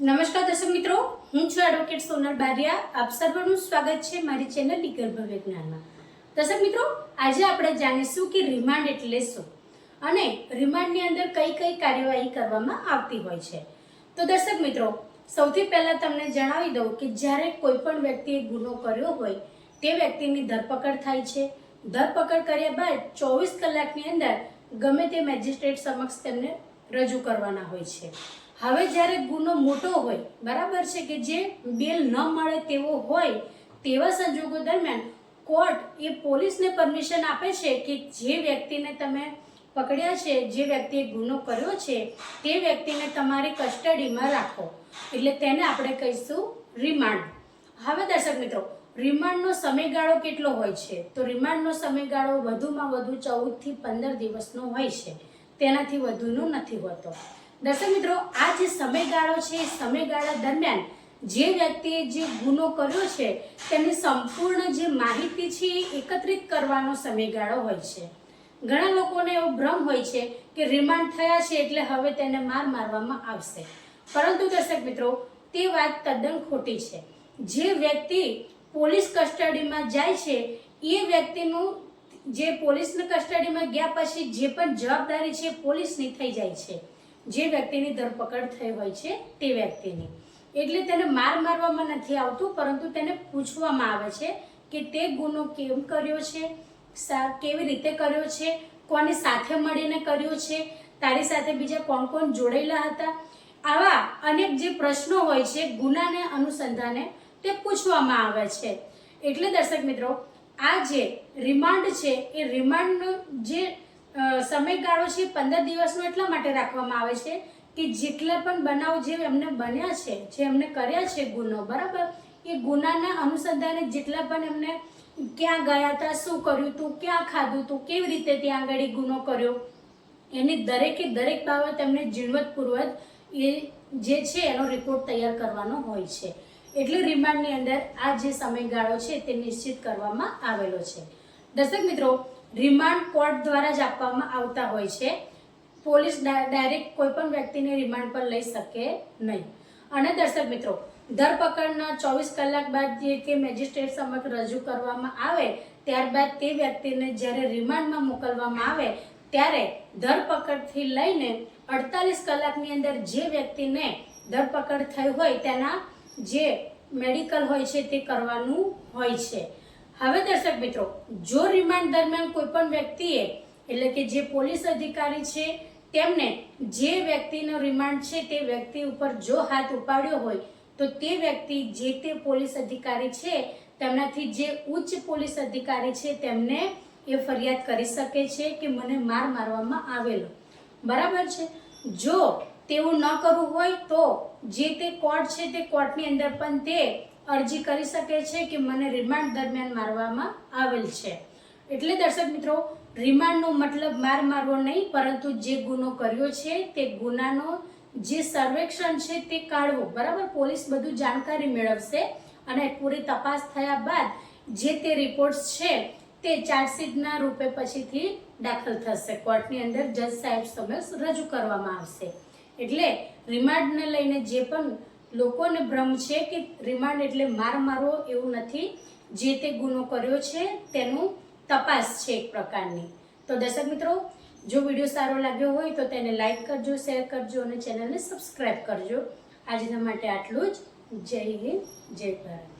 નમસ્કાર દર્શક મિત્રો, હું છું એડવોકેટ સોનલ બારિયા. આપ સર્વનું સ્વાગત છે મારી ચેનલ લીગલ ભવ્ય દર્શક મિત્રો, આજે આપણે જાણીશું કે રિમાન્ડ એટલે શું? અને રિમાન્ડની અંદર કઈ કઈ કાર્યવાહી કરવામાં આવતી હોય છે. તો દર્શક મિત્રો, સૌથી પહેલાં તમને જણાવી દઉં કે જ્યારે કોઈ પણ વ્યક્તિએ ગુનો કર્યો હોય, તે વ્યક્તિની ધરપકડ થાય છે. ધરપકડ કર્યા બાદ ચોવીસ કલાકની અંદર ગમે તે મેજિસ્ટ્રેટ સમક્ષ તેમને રજૂ કરવાના હોય છે. હવે જ્યારે ગુનો મોટો હોય, બરાબર છે કે જે બેલ ન મળે તેવો હોય, તેવા સંજોગો દરમિયાન કોર્ટ એ પોલીસને પરમિશન આપે છે કે જે વ્યક્તિને તમે પકડ્યા છે, જે વ્યક્તિએ ગુનો કર્યો છે, તે વ્યક્તિને તમારી કસ્ટડીમાં રાખો. એટલે તેને આપણે કહીશું રિમાન્ડ. હવે દર્શક મિત્રો, રિમાન્ડનો સમયગાળો કેટલો હોય છે? તો રિમાન્ડનો સમયગાળો વધુમાં વધુ ચૌદથી પંદર દિવસનો હોય છે. તેનાથી વધુનો નથી હોતો. દર્શક મિત્રો, આ જે સમયગાળો છે, એ સમયગાળા દરમિયાન જે વ્યક્તિએ જે ગુનો કર્યો છે, તેની સંપૂર્ણ જે માહિતી છે એ એકત્રિત કરવાનો સમયગાળો હોય છે. ઘણા લોકોને એવો ભ્રમ હોય છે કે રિમાન્ડ થયા છે એટલે હવે તેને માર મારવામાં આવશે. પરંતુ દર્શક મિત્રો, તે વાત તદ્દન ખોટી છે. જે વ્યક્તિ પોલીસ કસ્ટડીમાં જાય છે, એ વ્યક્તિનું જે પોલીસની કસ્ટડીમાં ગયા પછી જે પણ જવાબદારી છે પોલીસની થઈ જાય છે. જે વ્યક્તિની ધરપકડ થઈ હોય છે તે વ્યક્તિની. એટલે તેને માર મારવામાં નથી આવતું, પરંતુ તેને પૂછવામાં આવે છે કે તે ગુનો કેમ કર્યો છે કેવી રીતે કર્યો છે, કોની સાથે મળીને કર્યો છે, તારી સાથે બીજા કોણ કોણ જોડાયેલા હતા? આવા અનેક જે પ્રશ્નો હોય છે ગુનાને અનુસંધાને તે પૂછવામાં આવે છે. એટલે દર્શક મિત્રો, આ જે રિમાન્ડ છે, એ રિમાન્ડનો જે સમયગાળો છે પંદર દિવસનો એટલા માટે રાખવામાં આવે છે કે જેટલા પણ બનાવ જે એમને બન્યા છે, જે એમને કર્યા છે ગુનો, બરાબર? એ ગુનાના અનુસંધાને જેટલા પણ એમને ક્યાં ગયા હતા, શું કર્યું હતું, ક્યાં ખાધું હતું, કેવી રીતે ત્યાં આગળ ગુનો કર્યો, એની દરેકે દરેક બાબત એમને ઝીણવટપૂર્વક એ જે છે એનો રિપોર્ટ તૈયાર કરવાનો હોય છે. એટલે રિમાન્ડની અંદર આ જે સમયગાળો છે તે નિશ્ચિત કરવામાં આવેલો છે. દર્શક મિત્રો રિમાન્ડ કોર્ટ દ્વારા જ આપવામાં આવતા હોય છે. પોલીસ ડાયરેક્ટ કોઈ પણ વ્યક્તિને રિમાન્ડ પર લઈ શકે નહીં. અને દર્શક મિત્રો, ધરપકડના ચોવીસ કલાક બાદ જે કે મેજિસ્ટ્રેટ સમક્ષ રજૂ કરવામાં આવે, ત્યારબાદ તે વ્યક્તિને જ્યારે રિમાન્ડમાં મોકલવામાં આવે, ત્યારે ધરપકડથી લઈને અડતાલીસ કલાકની અંદર જે વ્યક્તિને ધરપકડ થઈ હોય, તેના જે મેડિકલ હોય છે તે કરવાનું હોય છે. હવે દર્શક મિત્રો, જો રિમાન્ડ દરમિયાન કોઈ પણ વ્યક્તિએ, એટલે કે જે પોલીસ અધિકારી છે, તેમને જે વ્યક્તિનો રિમાન્ડ છે તે વ્યક્તિ ઉપર જો હાથ ઉપાડ્યો હોય, તો તે વ્યક્તિ જે તે પોલીસ અધિકારી છે તેમનાથી જે ઉચ્ચ પોલીસ અધિકારી છે તેમને એ ફરિયાદ કરી શકે છે કે મને માર મારવામાં આવેલો. બરાબર છે? જો તેવું ન કરવું હોય તો જે તે કોર્ટ છે તે કોર્ટની અંદર પણ તે અરજી કરી શકે છે કે મને રિમાન્ડ દરમિયાન મારવામાં આવેલ છે. એટલે દર્શક મિત્રો રિમાન્ડનો મતલબ માર મારવો નહીં, પરંતુ જે ગુનો કર્યો છે, તે ગુનાનો જે સર્વેક્ષણ છે, તે કાઢવો. બરાબર? પોલીસ બધું જાણકારી મેળવશે અને પૂરી તપાસ થયા બાદ જે તે રિપોર્ટ્સ છે, તે ચાર્જશીટના રૂપે પછીથી દાખલ થશે. કોર્ટની અંદર જજ સાહેબ સમક્ષ રજૂ કરવામાં આવશે. એટલે રિમાન્ડને લઈને જે પણ લોકોને ભ્રમ છે કે રિમાન્ડ એટલે માર મારવો એવું નથી. જે તે ગુનો કર્યો છે, તેનું તપાસ છે એક પ્રકારની. તો દર્શક મિત્રો, જો વીડિયો સારો લાગ્યો હોય તો તેને લાઈક કરજો, શેર કરજો અને ચેનલને સબસ્ક્રાઈબ કરજો. આજના માટે આટલું જ. જય હિન્દ, જય ભારત.